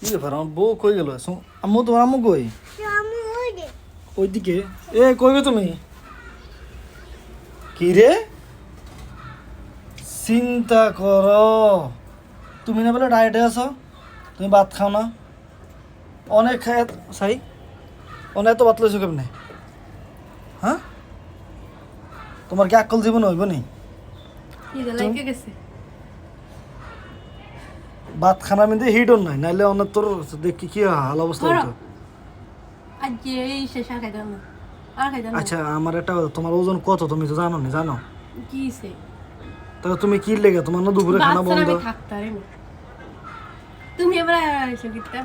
কি ব্যাপার? আমার বউ কই গেল? আম্মু তোমার আম্মু কই? ওইদিকে। এ কই গো তুমি? কি রে? চিন্তা কর। তুমি না বলে ডায়েটে আছো? তুমি ভাত খাও না? অনেক খায় সাই অনেক তো ভাত লইছো কেমনে? হ্যাঁ তোমার কি আকল জীবন হইব নি? ভাত খানা মিন্দে হিটও নাই নাইলে অনেক তোর দেখি কি হাল অবস্থা না। আচ্ছা আমার একটা তোমার ওজন কত তুমি তো জানো না জানো? কি তাহলে তুমি কি লেগে তোমার না দুপুরে খানা বন্ধ? তুমি এবার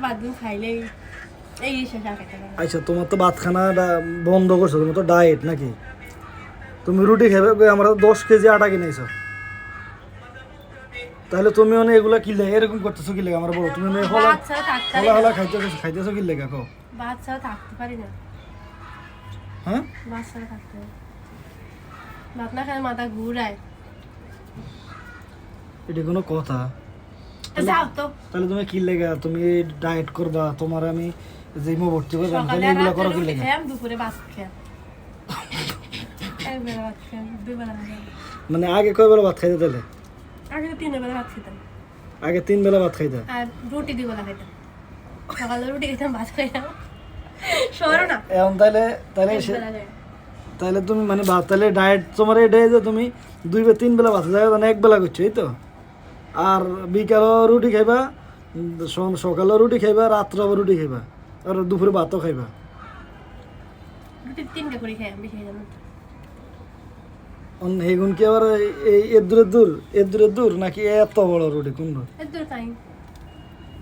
বাদ দিন খাইলে আচ্ছা তোমার তো ভাত খানাটা বন্ধ করছ তোমার তো ডায়েট নাকি? তুমি রুটি খাবে আমরা দশ কেজি আটা কিনেছো। তাহলে তুমি মানে এগুলা কি লেগে এরকম করতেছো কি? লেগে আমার বলো তুমি মানে হলা হলা হলা খাইতেছো খাইতেছো কি? লেগে কো বাচ্চা থাকতে পারি না। হ্যাঁ? বাচ্চা থাকতে পারি ভাত না খাই মাথা ঘুরায়। এটা কোনো কথা। তাহলে তুমি কি? লেগে তুমি ডায়েট করবা তোমার আমি জিমে ভর্তি করবা সকালে তাহলে এগুলা করো কি? লেগে দুপুরে ভাত না মানে আগে কয় বেলা ভাত খাইতে তাহলে? আগে তিন বেলা ভাত খেতাম আগে তিন বেলা ভাত খাইতে? আর রুটি দুই বেলা খাইতাম। সকালে রুটি খেতাম ভাত খাইতাম। না। এখন তাহলে তাহলে তাহলে তুমি মানে ভাত তাহলে ডায়েট তোমার এটাই যে তুমি দুই বা তিন বেলা ভাত জায়গা মানে এক বেলা করছ এই তো? আর বিকালও রুটি খাইবা সকালেও রুটি খাইবা রাত্রে আবার রুটি খাইবা আর দুপুরে ভাতও খাইবা। রুটি তিনটা করে খাই বেশি খাইতাম অন হেগুন কি আবার এই- এদুরের দূর এদুরের দূর নাকি এত বড় রুটি কোন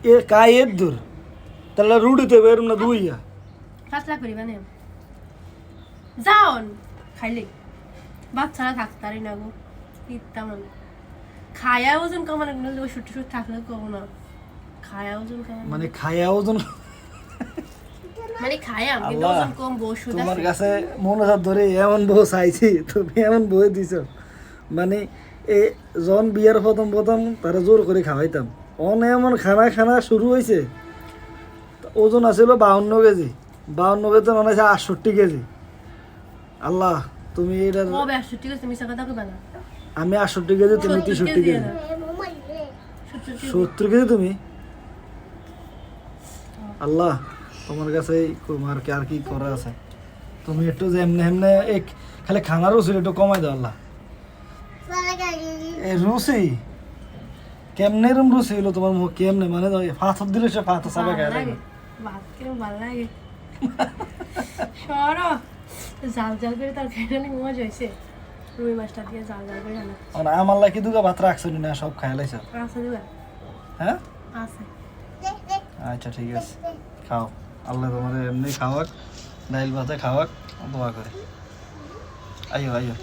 এ কাই এর দূর? তাহলে রুটি তো এরম না দুইয়া। পাতলা করি মানে যাও খাইলে। বাচ্চারা থাকতে পারি না গো ইত্তাম আমি খায়া ওজন কমানো ওষুধ টুষুধ থাকলে কমো না। খায়া ওজন কমানো মানে খায়া ওজন মানে খায়া কিন্তু ওজন কম ওষুধ তোমার কাছে মনে ধরে এমন বউ চাইছি তুমি এমন বই দিছ। মানে এ জন বিয়ার প্রথম প্রথম তারা জোর করে খাওয়াইতাম অন এমন খানা খানা শুরু হয়েছে ওজন আছিল বাউন্ন কেজি বাউন্ন কেজি মনে হয়েছে আটষট্টি কেজি। আল্লাহ তুমি এটা আছে আমি আটষট্টি কেজি তুমি তেষট্টি কেজি। সত্তর কেজি। তুমি? আল্লাহ তোমার কাছে তোমার কি আর কি করা আছে। তুমি একটু যে এমনি এমনি এক খালি খানার রুচি একটু কমাই দাও আল্লাহ। এ রুচি? কেমনে এরম রুচি হলো তোমার মুখ? কেমনে? মানে ফাথর দিলে সে সাবে ভালো খায় লাগে ভাত কিরম ভালো লাগে সরো। জাল জাল করে তার খাইলে মজা হয়েছে। রুই মাছটা দিয়ে জাল জাল করে রান্না মানে আমার লাগে দুগা ভাত রাখছো না সব আছে হ্যাঁ? আছে। আচ্ছা ঠিক আছে। খাও। আল্লাহ তোমার এমনি খাওয়াক ডাইল ভাতে খাওয়াক দোয়া করে। আইও আইও